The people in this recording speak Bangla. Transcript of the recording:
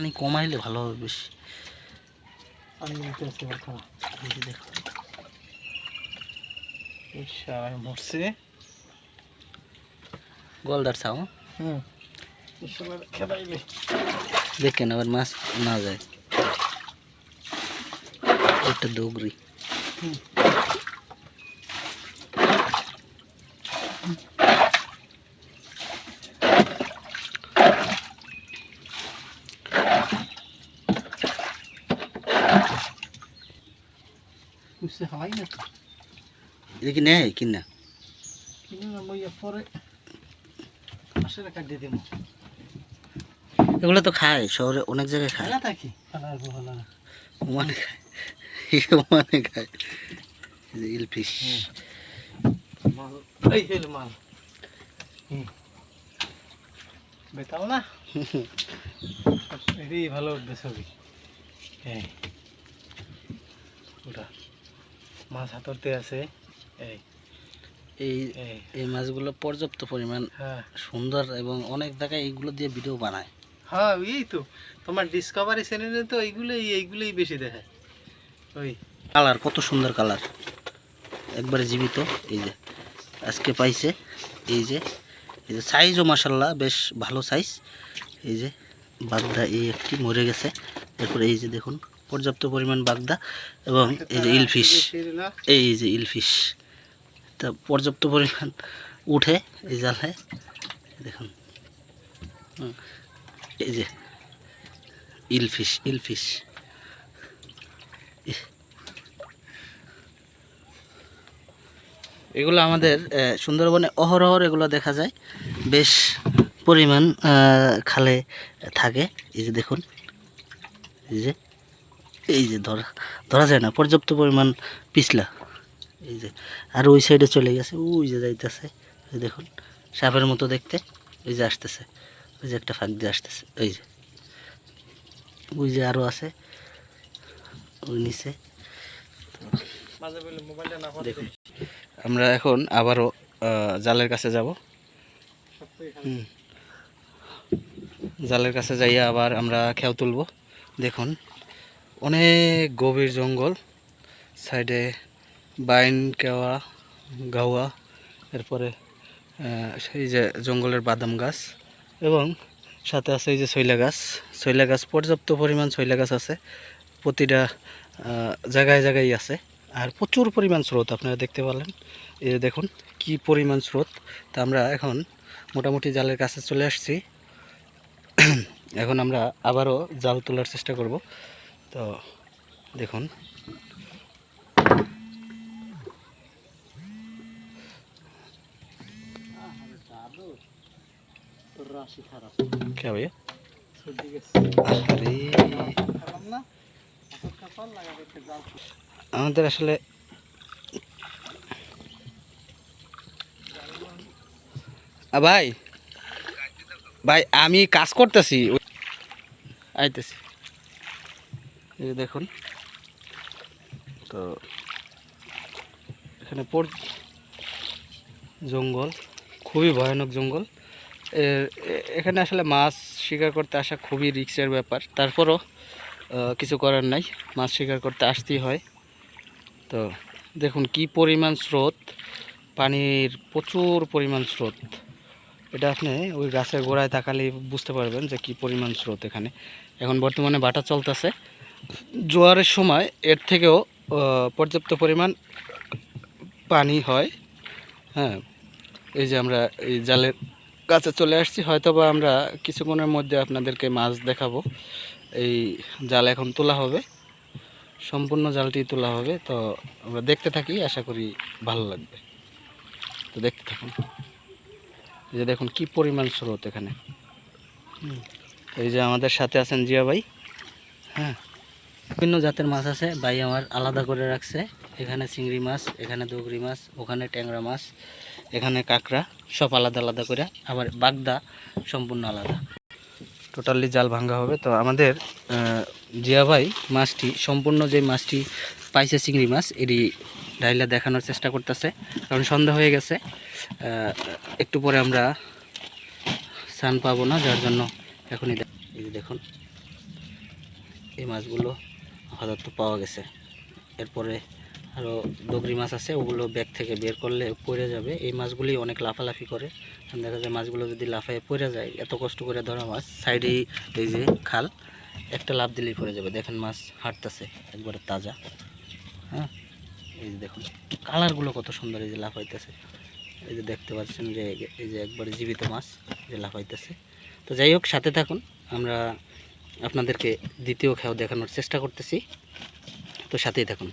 পানি কমাইলে ভালো হবে বেশি। পানি নিতে আছে এবার খাওয়া এই যে দেখো। ইশারায় মরছে। গলদার চাও? হুম। ইশারায় খেলাইলে দেখেন আবার মাছ না যায়। একটা ডুগরি বুঝতে হয় না তো। দেখি নেয়? কিনা কিনে না বইয়া পরে আসলে কাটিয়ে দেবো এগুলো তো খায় শহরে অনেক জায়গায় খায়। খেলা থাকি না ওমানে খায়। ওমানে খায়। মাল। এই হইল মাল। হুম। বেতাল না? এটাই ভালো উঠবে ছবি এই ওটা। মাছ হাতরতে আছে। এই এই এই। মাছগুলো পর্যাপ্ত পরিমাণ হ্যাঁ। সুন্দর এবং অনেক জায়গায় এইগুলো দিয়ে ভিডিও বানায়। হ্যাঁ এই তো। তোমার ডিসকভারি চ্যানেলে তো এইগুলোই এইগুলোই বেশি দেখায়। ওই। কালার কত সুন্দর কালার একবারে জীবিত এই যে। আজকে পাইছে এই যে। এই যে সাইজও মাসাল্লাহ বেশ ভালো সাইজ এই যে বাগদা এই একটি মরে গেছে। এরপরে এই যে দেখুন। পর্যাপ্ত পরিমাণ বাগদা এবং এই যে ইলফিশ, এই যে ইলফিশ, তা পর্যাপ্ত পরিমাণ উঠে এই জালে। দেখুন। এই যে ইলফিশ ইলফিশ। এগুলো আমাদের সুন্দরবনে অহরহর এগুলো দেখা যায়। বেশ পরিমাণ খালে থাকে। এই যে দেখুন। এই যে এই যে ধরা ধরা যায় না, পর্যাপ্ত পরিমাণ পিছলা। এই যে, আর ওই সাইডে চলে গেছে, ওই যে যাইতেছে দেখুন, সাপের মতো দেখতে, ওই যে আসতেছে, ওই যে একটা ফাঁক দিয়ে আসতেছে, ওই যে। ওই যে আরও আছে, ওই নিচে। দেখুন, আমরা এখন আবারও জালের কাছে যাব। জালের কাছে যাইয়া আবার আমরা খেয়াও তুলব। দেখুন অনেক গভীর জঙ্গল। সাইডে বাইন, কেওয়া, গাওয়া, এরপরে সেই যে জঙ্গলের বাদাম গাছ এবং সাথে আছে এই যে শৈলা গাছ। শৈলা গাছ, পর্যাপ্ত পরিমাণ শৈলা গাছ আছে। প্রতিটা জায়গায় জায়গায় আছে। আর প্রচুর পরিমাণ স্রোত আপনারা দেখতে পারলেন। এই দেখুন কি পরিমাণ স্রোত। তা আমরা এখন মোটামুটি জালের কাছে চলে আসছি। এখন আমরা আবারও জাল তোলার চেষ্টা করব। তো দেখুন। আমাদের আসলে ভাই। ভাই আমি কাজ করতেছি। আইতেছি। এই দেখুন। তো এখানে পর জঙ্গল, খুবই ভয়ানক জঙ্গল। এখানে আসলে মাছ শিকার করতে আসা খুবই রিক্সের ব্যাপার। তারপরও কিছু করার নাই। মাছ শিকার করতে আসতেই হয়। তো দেখুন কি পরিমাণ স্রোত। পানির প্রচুর পরিমাণ স্রোত। এটা আপনি ওই গাছের গোড়ায় তাকালে বুঝতে পারবেন যে কি পরিমাণ স্রোত এখানে। এখন বর্তমানে বাটা চলতেছে। জোয়ারের সময় এর থেকেও পর্যাপ্ত পরিমাণ পানি হয়। হ্যাঁ এই যে আমরা এই জালের কাছে চলে আসছি হয়তো বা আমরা কিছুক্ষণের মধ্যে আপনাদেরকে মাছ দেখাবো। এই জাল এখন তোলা হবে সম্পূর্ণ জালটি তোলা হবে তো আমরা দেখতে থাকি আশা করি ভালো লাগবে। তো দেখতে থাকুন। এই যে দেখুন কি পরিমাণ স্রোত এখানে। এই যে আমাদের সাথে আছেন জিয়া ভাই। হ্যাঁ বিভিন্ন জাতের মাছ আছে। ভাই আমার আলাদা করে রাখছে। এখানে চিংড়ি মাছ, এখানে দগরি মাছ, ওখানে ট্যাংরা মাছ, এখানে কাঁকড়া, সব আলাদা আলাদা করে। আবার বাগদা সম্পূর্ণ আলাদা। টোটালি জাল ভাঙ্গা হবে। তো আমাদের জিয়া ভাই মাছটি, সম্পূর্ণ যে মাছটি পাইছে চিংড়ি মাছ, এটি ডাইলা দেখানোর চেষ্টা করতেছে। কারণ সন্ধ্যা হয়ে গেছে। একটু পরে আমরা স্নান পাবো না, যার জন্য এখনই দেখুন, এই মাছগুলো আপাতত পাওয়া গেছে। এরপরে আরও ডগরি মাছ আছে, ওগুলো ব্যাগ থেকে বের করলে পড়ে যাবে। এই মাছগুলি অনেক লাফালাফি করে। দেখা যায় মাছগুলো যদি লাফায় পড়ে যায়, এত কষ্ট করে ধরা মাছ সাইডেই এই যে খাল, একটা লাফ দিলেই পড়ে যাবে। দেখেন মাছ হাঁটতেছে, একবারে তাজা। হ্যাঁ? এই যে দেখুন, কালারগুলো কত সুন্দর এই যে লাফাইতেছে। এই যে দেখতে পাচ্ছেন যে, এই যে একবারে জীবিত মাছ যে লাফাইতেছে। তো যাই হোক, সাথে থাকুন। আমরা আপনাদেরকে দ্বিতীয় খেয়াও দেখানোর চেষ্টা করতেছি। তো সাথেই থাকুন।